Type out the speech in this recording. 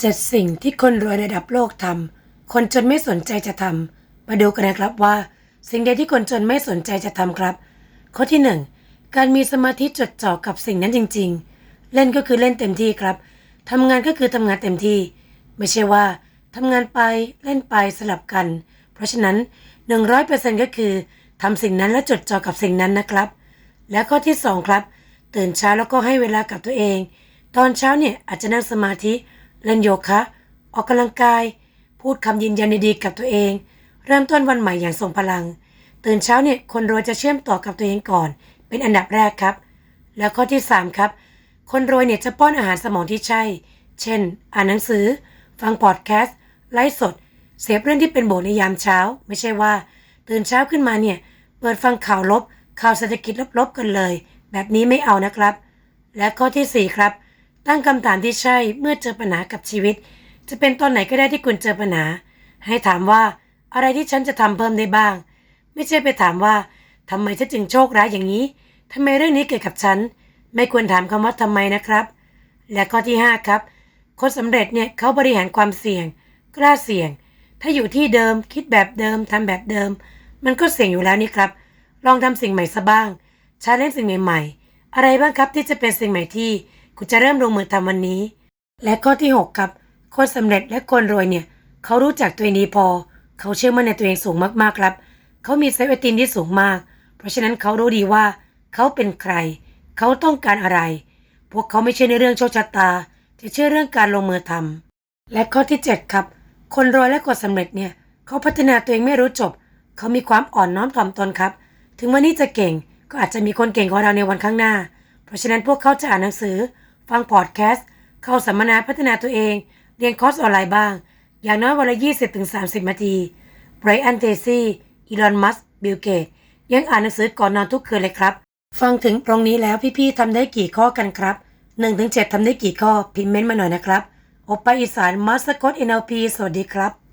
เจ็ดสิ่งที่คนรวยระดับโลกทำ คนจนไม่สนใจจะทำ มาดูกันนะครับว่า สิ่งใดที่คนจนไม่สนใจจะทำครับ ข้อที่หนึ่งการมีสมาธิจดจ่อกับสิ่งนั้นจริง ๆ เล่นก็คือเล่นเต็มที่ครับ ทำงานก็คือทำงานเต็มที่ ไม่ใช่ว่าทำงานไปเล่นไปสลับกัน เพราะฉะนั้น 100%ก็คือทำสิ่งนั้นและจดจ่อกับสิ่งนั้นนะครับ และข้อที่ 2 ครับ ตื่นเช้าแล้วก็ให้เวลากับตัวเอง ตอนเช้าเนี่ยอาจจะนั่งสมาธิ เล่นโยคะ ออกกำลังกาย พูดคำยืนยันดีๆกับตัวเอง เริ่มต้นวันใหม่อย่างทรงพลัง ตื่นเช้าเนี่ยคนรวยจะเชื่อมต่อกับตัวเองก่อน เป็นอันดับแรกครับ แล้วข้อที่ 3 ครับ คนรวยเนี่ยจะป้อนอาหารสมองที่ใช่ เช่น อ่านหนังสือ ฟังพอดแคสต์ไลฟ์สด เสพเรื่องที่เป็นบวกในยามเช้า ไม่ใช่ว่า ตื่นเช้าขึ้นมาเนี่ยเปิดฟังข่าวลบข่าวเศรษฐกิจลบๆกันเลย แบบนี้ไม่เอานะครับ และข้อทีสี่4 ครับ ตั้งคำถามที่ใช่เมื่อเจอปัญหากับชีวิต จะเป็นตอนไหนก็ได้ที่คุณเจอปัญหา ให้ถามว่าอะไรที่ฉันจะทำเพิ่มได้บ้าง ไม่ใช่ไปถามว่าทำไมฉันจึงโชคร้ายอย่างนี้ทำไมเรื่องนี้เกิดกับฉัน ไม่ควรถามคำว่าทำไมนะครับ และข้อที่ 5 ครับ คนสำเร็จเนี่ยเขาบริหารความเสี่ยง กล้าเสี่ยง ถ้าอยู่ที่เดิมคิดแบบเดิมทำแบบเดิม มันก็เสี่ยงอยู่แล้วนี่ครับ ลองทำสิ่งใหม่ซะบ้างชาเลนจ์สิ่งใหม่ ๆ อะไรบ้างครับที่จะเป็นสิ่งใหม่ที่ คุณจะเริ่มลงมือทำวันนี้ และข้อที่ 6 ครับ คนสำเร็จและคนรวยเนี่ย เขารู้จักตัวเองดีพอ เขาเชื่อมั่นในตัวเองสูงมากๆครับ เขามีเซฟเอตินที่สูงมาก เพราะฉะนั้นเขารู้ดีว่า เขาเป็นใคร เขาต้องการอะไร พวกเขาไม่เชื่อในเรื่องโชคชะตาแต่เชื่อเรื่องการลงมือทำและข้อที่ 7 ครับ คนรวยและคนสำเร็จเนี่ย เขาพัฒนาตัวเองไม่รู้จบ เขามีความอ่อนน้อมถ่อมตนครับ ถึงวันนี้จะเก่งก็อาจจะมีคนเก่งกว่าเราในวันข้างหน้า เพราะฉะนั้นพวกเขาจะอ่านหนังสือ ฟังพอดแคสต์ เข้าสัมมนาพัฒนาตัวเอง เรียนคอร์สออนไลน์บ้าง อย่างน้อยวันละ 20-30 นาทีไบรอันเทซี่ อีลอน มัสบิลเกต ยังอ่านหนังสือก่อนนอนทุกคืนเลยครับ ฟังถึงตรงนี้แล้วพี่ๆทำได้กี่ข้อกันครับ 1-7ทำได้กี่ข้อพิมพ์เม้นต์มาหน่อยนะครับ โอปปาอีสานมาสคอต NLP สวัสดีครับ